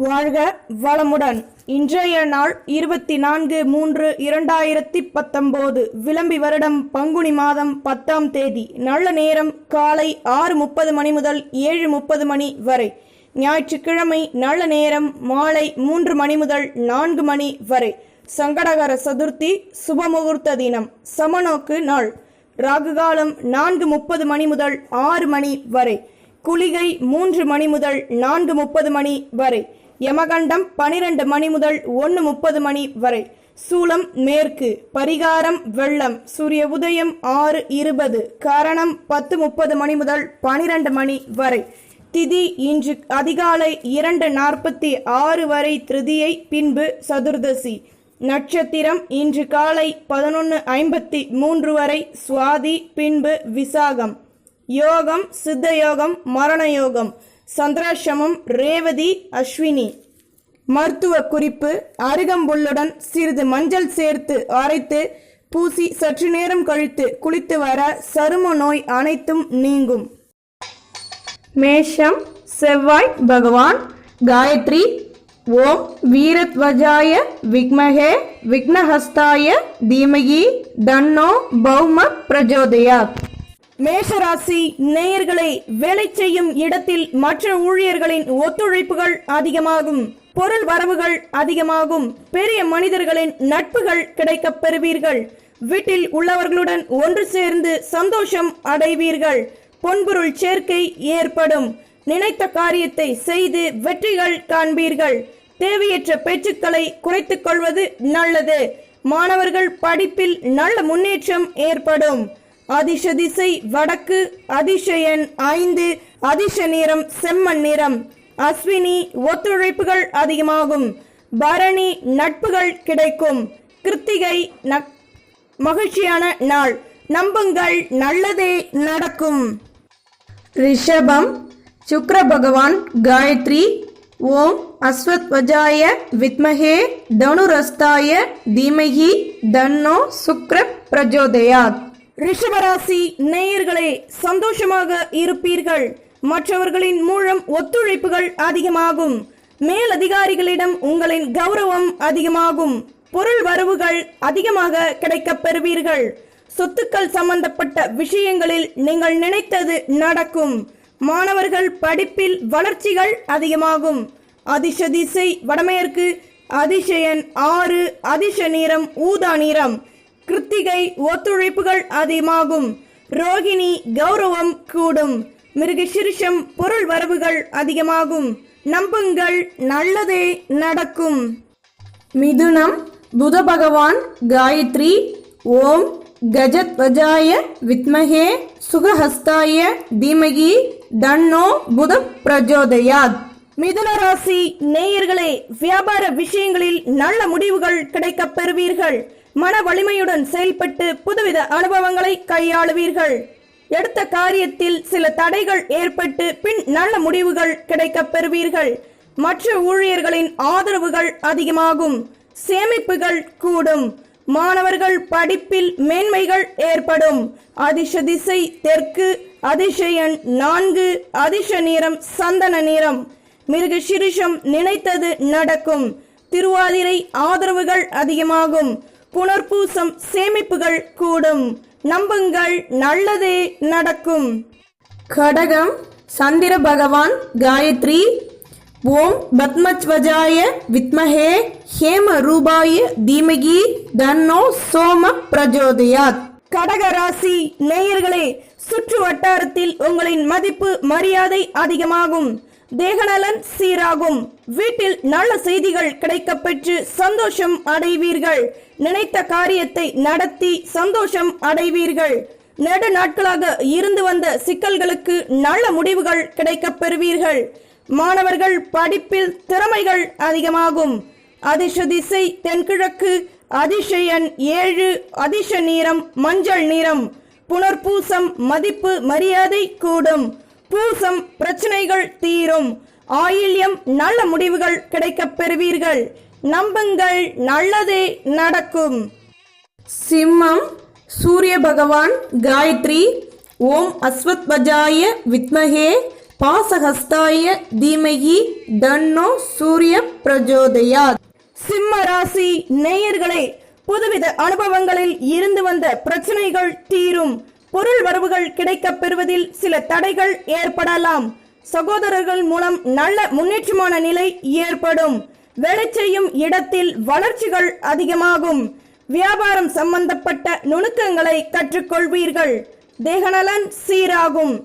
வாழ்க வளமுடன். இன்றைய நாள் இருபத்தி நான்கு மூன்று இரண்டாயிரத்தி பத்தொம்போது. விளம்பி வருடம் பங்குனி மாதம் பத்தாம் தேதி. நல்ல நேரம் காலை ஆறு முப்பது மணி முதல் ஏழு முப்பது மணி வரை. ஞாயிற்றுக்கிழமை நல்ல நேரம் மாலை மூன்று மணி முதல் நான்கு மணி வரை. சங்கடகர சதுர்த்தி சுபமுகூர்த்த தினம். சமநோக்கு நாள். ராகுகாலம் நான்கு முப்பது மணி முதல் ஆறு மணி வரை. குளிகை மூன்று மணி முதல் நான்கு முப்பது மணி வரை. யமகண்டம் பனிரெண்டு மணி முதல் ஒன்று முப்பது மணி வரை. சூளம் மேற்கு. பரிகாரம் வெள்ளம். சூரிய உதயம் ஆறு இருபது. கரணம் பத்து முப்பது மணி முதல் பனிரெண்டு மணி வரை. திதி இன்று அதிகாலை இரண்டு நாற்பத்தி ஆறு வரை திருதியை பின்பு சதுர்தசி. நட்சத்திரம் இன்று காலை பதினொன்று ஐம்பத்தி மூன்று வரை சுவாதி பின்பு விசாகம். யோகம் சித்த யோகம் மரண யோகம். சந்திராசிரமம் ரேவதி அஸ்வினி. மருத்துவ குறிப்பு அருகம்புல்லுடன் சிறிது மஞ்சள் சேர்த்து அரைத்து பூசி சற்று நேரம் கழித்து குளித்து வர சரும நோய் அனைத்தும் நீங்கும். மேஷம் செவ்வாய் பகவான் காயத்ரி ஓம் வீரத்வஜாய விக்மகே விக்னஹஸ்தாய தீமகி தன்னோ பௌம பிரஜோதயா மேஷராசி நேயர்களை வேலை செய்யும் இடத்தில் மற்ற ஊழியர்களின் ஒத்துழைப்புகள் அதிகமாகும் பொருள் வரவுகள் அதிகமாகும் பெரிய மனிதர்களின் நட்புகள் கிடைக்கப் பெறுவீர்கள். வீட்டில் உள்ளவர்களுடன் ஒன்று சேர்ந்து சந்தோஷம் அடைவீர்கள். பொன்பொருள் சேர்க்கை ஏற்படும். நினைத்த காரியத்தை செய்து வெற்றிகள் காண்பீர்கள். தேவையற்ற பேச்சுக்களை குறைத்துக் கொள்வது நல்லது. மாணவர்கள் படிப்பில் நல்ல முன்னேற்றம் ஏற்படும். அதிர்ஷ திசை வடக்கு அதிசயன் ஐந்து அதிர்ஷ நிறம் செம்மண் நிறம். அஸ்வினி ஒத்துழைப்புகள் அதிகமாகும். பரணி நட்புகள் கிடைக்கும். கிருத்திகை மகிழ்ச்சியான நாள். நம்புங்கள் நல்லதே நடக்கும். ரிஷபம் சுக்ர பகவான் காயத்ரி ஓம் அஸ்வத்வஜாய வித்மகே தனுரஸ்தாய தீமகி தன்னோ சுக்ர பிரஜோதயாத். ரிஷபராசி நேயர்களே சந்தோஷமாக இருப்பீர்கள். மற்றவர்களின் மூலம் ஒத்துழைப்புகள் அதிகமாகும். மேலதிகாரிகளிடம் உங்களின் கௌரவம் அதிகமாகும். பொருள் வரவுகள் அதிகமாக கிடைக்கப் பெறுவீர்கள். சொத்துக்கள் சம்பந்தப்பட்ட விஷயங்களில் நீங்கள் நினைத்தது நடக்கும். மாணவர்கள் படிப்பில் வளர்ச்சிகள் அதிகமாகும். அதிர்ஷ திசை வடமேற்கு அதிசயன் ஆறு அதிர்ஷ நிறம் ஊதா நிறம். கிருத்திகை ஒத்துழைப்புகள் அதிகமாகும். ரோகிணி கௌரவம் கூடும். மிருகசிருஷம் பொருள் வரவுகள் அதிகமாகும். நம்புங்கள் நல்லதே நடக்கும். மிதுனம் புத பகவான் காயத்ரி ஓம் கஜத்வஜாய வித்மகே சுகஹஸ்தாய தீமகி தன்னோ புத பிரஜோதயாத். மிதுன ராசி நேயர்களே வியாபார விஷயங்களில் நல்ல முடிவுகள் கிடைக்கப் பெறுவீர்கள். மன வலிமையுடன் செயல்பட்டு புதுவித அனுபவங்களை கையாளுவீர்கள். எடுத்த காரியத்தில் சில தடைகள் ஏற்பட்டு பின் நல்ல முடிவுகள் கிடைக்கப் பெறுவீர்கள். மற்ற ஊழியர்களின் ஆதரவுகள் அதிகமாகும். சேமிப்புகள் கூடும். மாணவர்கள் படிப்பில் மேன்மைகள் ஏற்படும். அதிர்ஷ திசை தெற்கு அதிசயன் நான்கு அதிர்ஷ நிறம் சந்தன நிறம். மிருக சிறுஷம் நினைத்தது நடக்கும். திருவாதிரை ஆதரவுகள் அதிகமாகும். புனர்பூசம் சேமிப்புகள் கூடும். நம்புங்கள் நல்லதே நடக்கும். கடகம் சந்திர பகவான் காயத்ரி. ஓம் பத்மத்வஜாய வித்மஹே ஹேம ரூபாய தீமகி தன்னோ சோம பிரஜோதயாத். கடக ராசி நேயர்களே சுற்று வட்டாரத்தில் உங்களின் மதிப்பு மரியாதை அதிகமாகும். தேகநலன் சீராகும். வீட்டில் நல்ல செய்திகள் கிடைக்கப் பெற்று சந்தோஷம் அடைவீர்கள். நினைத்த காரியத்தை நடத்தி சந்தோஷம் அடைவீர்கள். நெடு நாட்களாக இருந்து வந்த சிக்கல்களுக்கு நல்ல முடிவுகள் கிடைக்கப் பெறுவீர்கள். மாணவர்கள் படிப்பில் திறமைகள் அதிகமாகும். அதிர்ஷ திசை தென்கிழக்கு அதிசயன் ஏழு அதிர்ஷ நீரம் மஞ்சள் நிறம் புனர்பூசம் மதிப்பு மரியாதை கூடும். பூசம் பிரச்சனைகள் தீரும். ஆயில்யம் நல்ல முடிவுகள் கிடைக்கப் பெறுவீர்கள். நம்புங்கள் நல்லதே நடக்கும். சிம்மம் சூரிய பகவான் காயத்ரி ஓம் அஸ்வத்வஜாய வித்மகே பாசஹஸ்தாய தீமகி தன்னோ சூரிய பிரஜோதயாத். சிம்ம ராசி நேயர்களே புதுவித அனுபவங்களில் இருந்து வந்த பிரச்சனைகள் தீரும். பொருள் வரவுகள் கிடைக்கப் பெறுவதில் சில தடைகள் ஏற்படலாம். சகோதரர்கள் மூலம் நல்ல முன்னேற்றமான நிலை ஏற்படும். வேலை செய்யும் இடத்தில் வளர்ச்சிகள் அதிகமாகும். வியாபாரம் சம்பந்தப்பட்ட நுணுக்கங்களை கற்றுக்கொள்வீர்கள். தேகநலன் சீராகும்.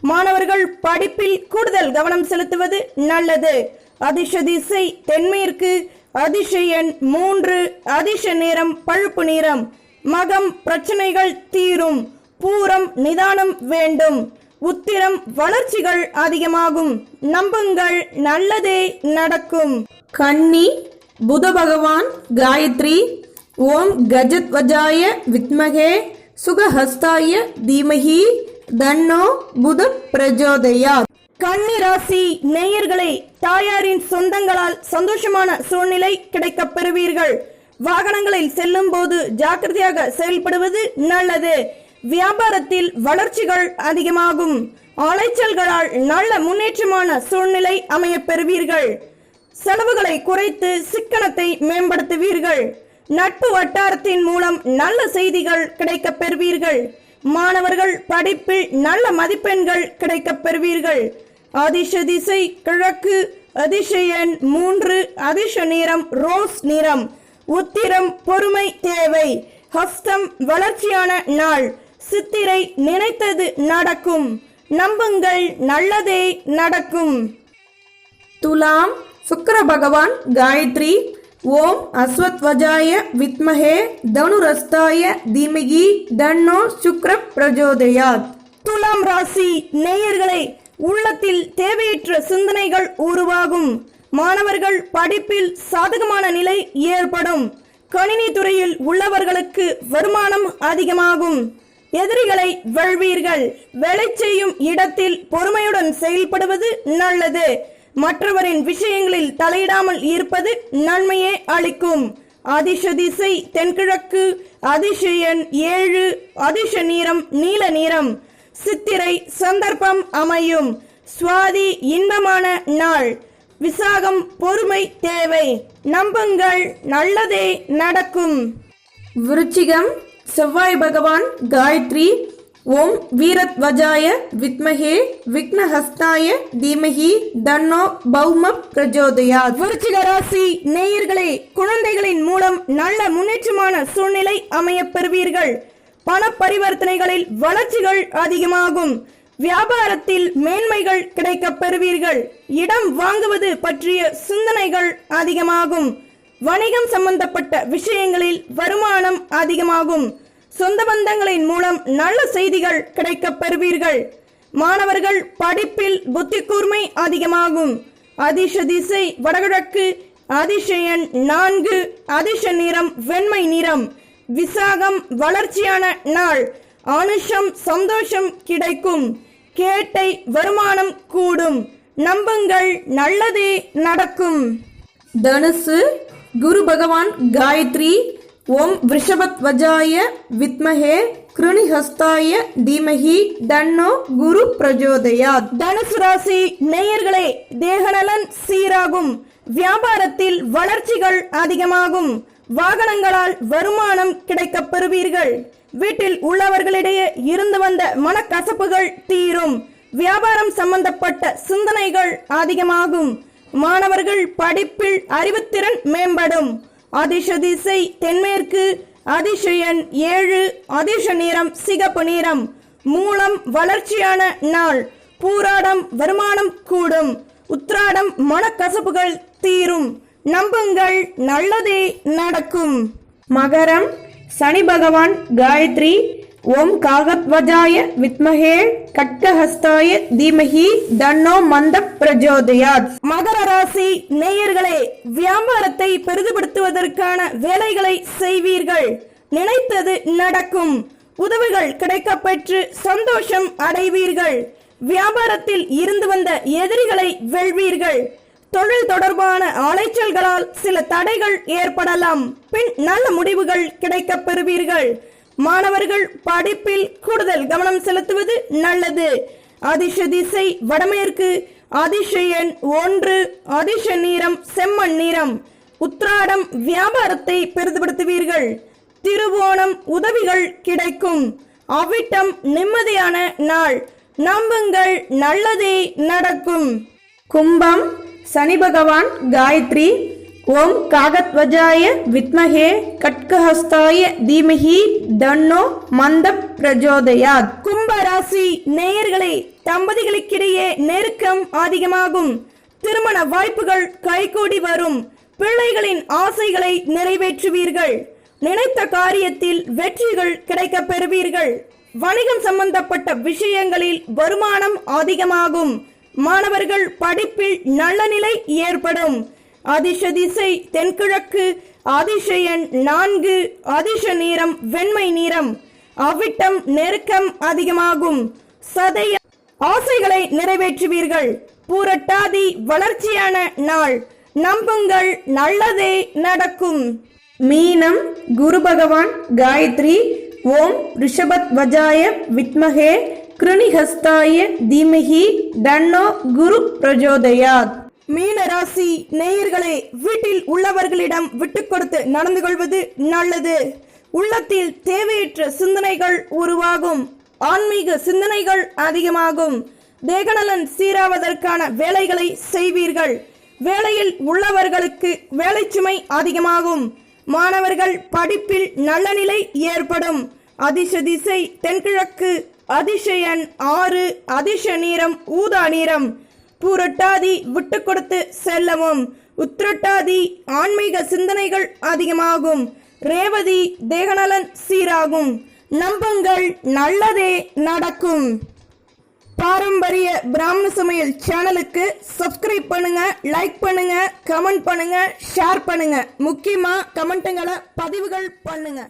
மாணவர்கள் படிப்பில் கூடுதல் கவனம் செலுத்துவது நல்லது. அதிர்ஷ திசை தென்மேற்கு அதிர்ஷ எண் மூன்று அதிர்ஷ நேரம் பழுப்பு நிறம் மகம் பிரச்சனைகள் தீரும். பூரம் நிதானம் வேண்டும். உத்திரம் வளர்ச்சிகள் அதிகமாகும். நம்புங்கள் நல்லதே நடக்கும். கன்னி புத பகவான் காயத்ரி ஓம் கஜத்வஜாய வித்மகே சுகஹஸ்தாய தீமகி தன்னோ புத பிரஜோதயாத். கன்னி ராசி நேயர்களே தாயாரின் சொந்தங்களால் சந்தோஷமான சூழ்நிலை கிடைக்கப் பெறுவீர்கள். வாகனங்களில் செல்லும் போது ஜாக்கிரதையாக செயல்படுவது நல்லது. வியாபாரத்தில் வளர்ச்சிகள் அதிகமாகும். அலைச்சல்களால் நல்ல முன்னேற்றமான சூழ்நிலை அமைய பெறுவீர்கள் செலவுகளை குறைத்து சிக்கனத்தை மேம்படுத்துவீர்கள். நட்பு வட்டாரத்தின் மூலம் நல்ல செய்திகள் கிடைக்கப் பெறுவீர்கள் மாணவர்கள் படிப்பில் நல்ல மதிப்பெண்கள் கிடைக்கப் பெறுவீர்கள் அதிர்ஷ திசை கிழக்கு அதிர்ஷ எண் மூன்று அதிர்ஷ நிறம் ரோஸ் நிறம். உத்திரம் பொறுமை தேவை. ஹஸ்தம் வளர்ச்சியான நாள். சித்திரை நினைத்தது நடக்கும். நம்புங்கள் நல்லதே நடக்கும். துலாம் சுக்கிர பகவான் காயத்ரி. ஓம் அஸ்வத்வஜாய வித்மகே தனுரஸ்தாய தீமகி தன்னோ சுக்ர பிரஜோதயாத். துலாம் ராசி நேயர்களே உள்ளத்தில் தேவையற்ற சிந்தனைகள் உருவாகும். மாணவர்கள் படிப்பில் சாதகமான நிலை ஏற்படும். கணினி துறையில் உள்ளவர்களுக்கு வருமானம் அதிகமாகும். எதிரிகளை வெல்வீர்கள். வேலை செய்யும் இடத்தில் பொறுமையுடன் செயல்படுவது நல்லது. மற்றவரின் விஷயங்களில் தலையிடாமல் இருப்பது நன்மையே அளிக்கும். அதிர்ஷ திசை தென்கிழக்கு அதிசயன் ஏழு அதிர்ஷ நீரம் நீல நீரம் சித்திரை சந்தர்ப்பம் அமையும். சுவாதி இன்பமான நாள். விசாகம் பொறுமை தேவை. நம்புங்கள் நல்லதே நடக்கும். விருச்சிகம் செவ்வாய் பகவான் காயத்ரி ஓம் வீரத்வஜாய வித்மகே விக்னஹஸ்தாய தீமகி தன்னோ பௌம பிரஜோதயா விருச்சிக ராசி நேயர்களே குழந்தைகளின் மூலம் நல்ல முன்னேற்றமான சூழ்நிலை அமைய பெறுவீர்கள். பண பரிவர்த்தனைகளில் வளர்ச்சிகள் அதிகமாகும். வியாபாரத்தில் மேன்மைகள் கிடைக்க பெறுவீர்கள். இடம் வாங்குவது பற்றிய சிந்தனைகள் அதிகமாகும். வணிகம் சம்பந்தப்பட்ட விஷயங்களில் வருமானம் அதிகமாகும். சொந்த பந்தங்களின் மூலம் நல்ல செய்திகள் கிடைக்கப் பெறுவீர்கள். மாணவர்கள் படிப்பில் புத்தி கூர்மை அதிகமாகும். அதிர்ஷ திசை வடகிழக்கு அதிசயன் நான்கு அதிர்ஷ நிறம் வெண்மை நிறம். விசாகம் வளர்ச்சியான நாள். ஆனுஷம் சந்தோஷம் கிடைக்கும். கேட்டை வருமானம் கூடும். நம்புங்கள் நல்லதே நடக்கும். தனுசு குரு பகவான் காயத்ரி ஓம் ரிஷபத்வஜாய வித்மஹே கிருணிஹஸ்தாய தீமஹி தன்னோ குரு பிரஜோதயா தனுசு ராசி நேயர்களே தேகநலன் சீராகும். வியாபாரத்தில் வளர்ச்சிகள் அதிகமாகும். வாகனங்களால் வருமானம் கிடைக்கப் பெறுவீர்கள். வீட்டில் உள்ளவர்களிடையே இருந்து வந்த மனக்கசப்புகள் தீரும். வியாபாரம் சம்பந்தப்பட்ட சிந்தனைகள் அதிகமாகும். மாணவர்கள் படிப்பில் அறிவுத்திறன் மேம்படும். அதிர்ஷ திசை தென்மேற்கு அதிசயன் ஏழு அதிர்ஷ நிறம் சிகப்பு நிறம். மூலம் வளர்ச்சியான நாள். பூராடம் வருமானம் கூடும். உத்ராடம் மனக்கசப்புகள் தீரும். நம்புங்கள் நல்லதே நடக்கும். மகரம் சனி பகவான் காயத்ரி ஓம் காகத்வஜாய வித்மகே கட்கஹஸ்தாய தீமகி தன்னோ மந்த பிரஜோதயாத். மகர ராசி நேயர்களே வியாபாரத்தை பெரிதுபடுத்துவதற்கான வேலைகளை செய்வீர்கள். நினைத்தது நடக்கும். உதவிகள் கிடைக்கப்பெற்று சந்தோஷம் அடைவீர்கள். வியாபாரத்தில் இருந்து வந்த எதிரிகளை வெல்வீர்கள். தொழில் தொடர்பான அலைச்சல்களால் சில தடைகள் ஏற்படலாம். பின் நல்ல முடிவுகள் கிடைக்கப் பெறுவீர்கள். மாணவர்கள் படிப்பில் கூடுதல் கவனம் செலுத்துவது நல்லது. அதிர்ஷ திசை வடமேற்கு அதிசயன் ஒன்று அதிர்ஷ நீரம் செம்மண் நீரம் உத்ராடம் வியாபாரத்தை பெரிதுபடுத்துவீர்கள். திருவோணம் உதவிகள் கிடைக்கும். அவிட்டம் நிம்மதியான நாள். நம்புங்கள் நல்லதே நடக்கும். கும்பம் சனி பகவான் காயத்ரி ஓம் காகத்வஜாய வித்மகே கட்கஹஸ்தாய தீமஹி தன்னோ மந்த பிரஜோதயாத். கும்ப ராசி நேயர்களே தம்பதிகளுக்கிடையே நெருக்கம் அதிகமாகும். திருமண வாய்ப்புகள் கைகூடி வரும். பிள்ளைகளின் ஆசைகளை நிறைவேற்றுவீர்கள். நினைத்த காரியத்தில் வெற்றிகள் கிடைக்க பெறுவீர்கள். வணிகம் சம்பந்தப்பட்ட விஷயங்களில் வருமானம் அதிகமாகும். மாணவர்கள் படிப்பில் நல்ல நிலை ஏற்படும். அதிர்ஷ திசை தென்கிழக்கு அதிசயன் நான்கு அதிர்ஷ நீரம் வெண்மை நீரம் அவிட்டம் நெருக்கம் அதிகமாகும். சதய ஆசைகளை நிறைவேற்றுவீர்கள். பூரட்டாதி வளர்ச்சியான நாள். நம்புங்கள் நல்லதே நடக்கும். மீனம் குரு பகவான் காயத்ரி ஓம் ரிஷபத் வஜாய வித்மகே கிருணிஹஸ்தாய தீமகி தன்னோ குரு பிரஜோதயாத். மீனராசி நேயர்களே வீட்டில் உள்ளவர்களிடம் விட்டு கொடுத்து நடந்து கொள்வது நல்லது. உள்ளத்தில் தேவையற்ற சிந்தனைகள் உருவாகும். ஆன்மீக சிந்தனைகள் அதிகமாகும். தேகநலன் சீராவதற்கான வேலைகளை செய்வீர்கள். வேலையில் உள்ளவர்களுக்கு வேலைச்சுமை அதிகமாகும். மாணவர்கள் படிப்பில் நல்ல நிலை ஏற்படும். அதிர்ஷ திசை தென்கிழக்கு அதிசயன் ஆறு அதிர்ஷ நீரம் ஊதா நீரம். பூரட்டாதி விட்டு கொடுத்து செல்லவும். உத்திரட்டாதி ஆன்மீக சிந்தனைகள் அதிகமாகும். ரேவதி தேகநலன் சீராகும். நம்பங்கள் நல்லதே நடக்கும். பாரம்பரிய பிராமண சமையல் சேனலுக்கு சப்ஸ்கிரைப் பண்ணுங்க லைக் பண்ணுங்க கமெண்ட் பண்ணுங்க ஷேர் பண்ணுங்க. முக்கியமா கமெண்ட்டுங்களை பதிவுகள் பண்ணுங்க.